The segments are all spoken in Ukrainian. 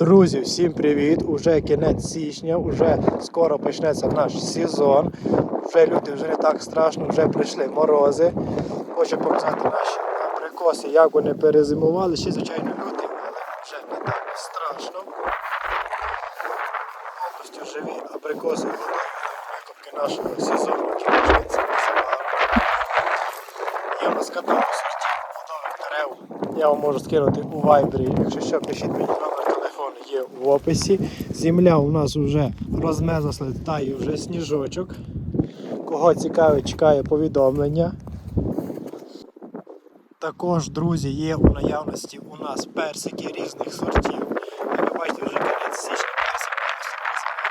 Друзі, всім привіт! Уже кінець січня, уже скоро почнеться наш сезон. Вже люди вже не так страшно, вже прийшли морози. Хочу показати наші абрикоси, як вони перезимували. Ще, звичайно, люди, але вже не так страшно. Повністю живі абрикоси викупки нашого сезону. Є нас каталог сортів плодових дерев. Я вам можу скинути у вайбері. Якщо що, пишіть мені номер в описі. Земля у нас вже розмерзла, тає вже сніжочок. Кого цікавить, чекає повідомлення. Також, друзі, є у наявності у нас персики різних сортів. Як ви бачите, вже кінець січня персики,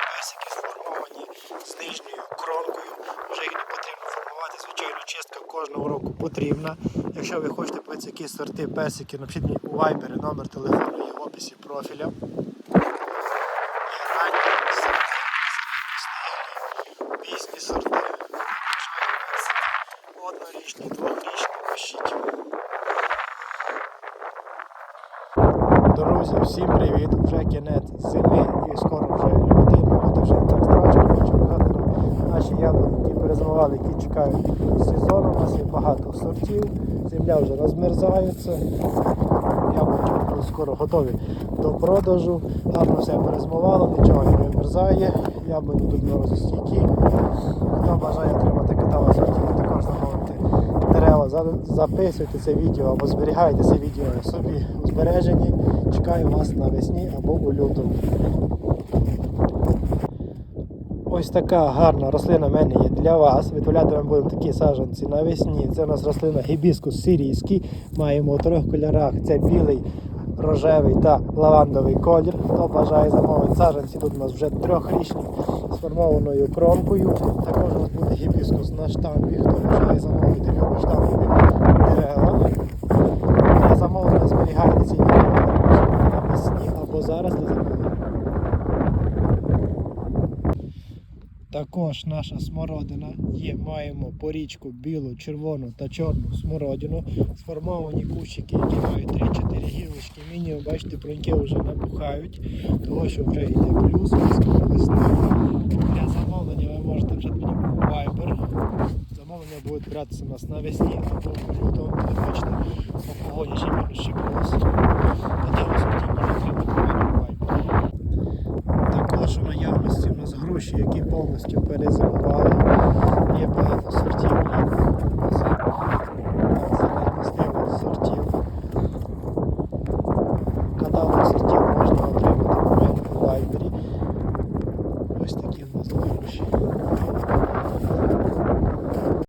персики сформовані з нижньою кронкою. Вже їх не потрібно формувати. Звичайно, чистка кожного року потрібна. Якщо ви хочете які сорти персики, напишіть мені у вайбері номер телефону описі профіля. Є ранні сорти. Однорічні, двохрічні. Друзі, всім привіт! Вже кінець зими і скоро вже люди, люди вже так страшно, показати наші яблуки, перезимували, які чекають сезону. У нас є багато сортів, земля вже розмерзається. Скоро готові до продажу. Гарно все перезимувало, нічого не вимерзає. Яблуки тут морозостійкі. Хто бажає отримати каталог а також замовити дерева, записуйте це відео або зберігайте це відео собі у збереженні. Чекаю вас навесні або у лютому. Ось така гарна рослина в мене є для вас. Виготовляти ми будемо такі саджанці навесні. Це у нас рослина гібіскус сирійський. Маємо у трьох кольорах. Це білий, рожевий та лавандовий колір. Хто бажає замовити саджанці, тут у нас вже трьохрічні сформованою кромкою. Також у нас буде гібіскус на штампі, Хто бажає замовити любі штамбові дерева. Для замовлення зберігайте ці відео навесні або зараз для замовлення. Також наша смородина є, маємо порічку білу, червону та чорну смородину. Сформовані кущики, які мають 3-4 гілочки. Мінімум, бачите, бруньки вже набухають, того що вже йде плюс, скоро весна. Для замовлення ви можете вже у Viber. Замовлення будуть братися у нас навесні або в лютому, ви бачите, по погоді ще мінус ще плюс. повністю перезимували. Є багато сортів.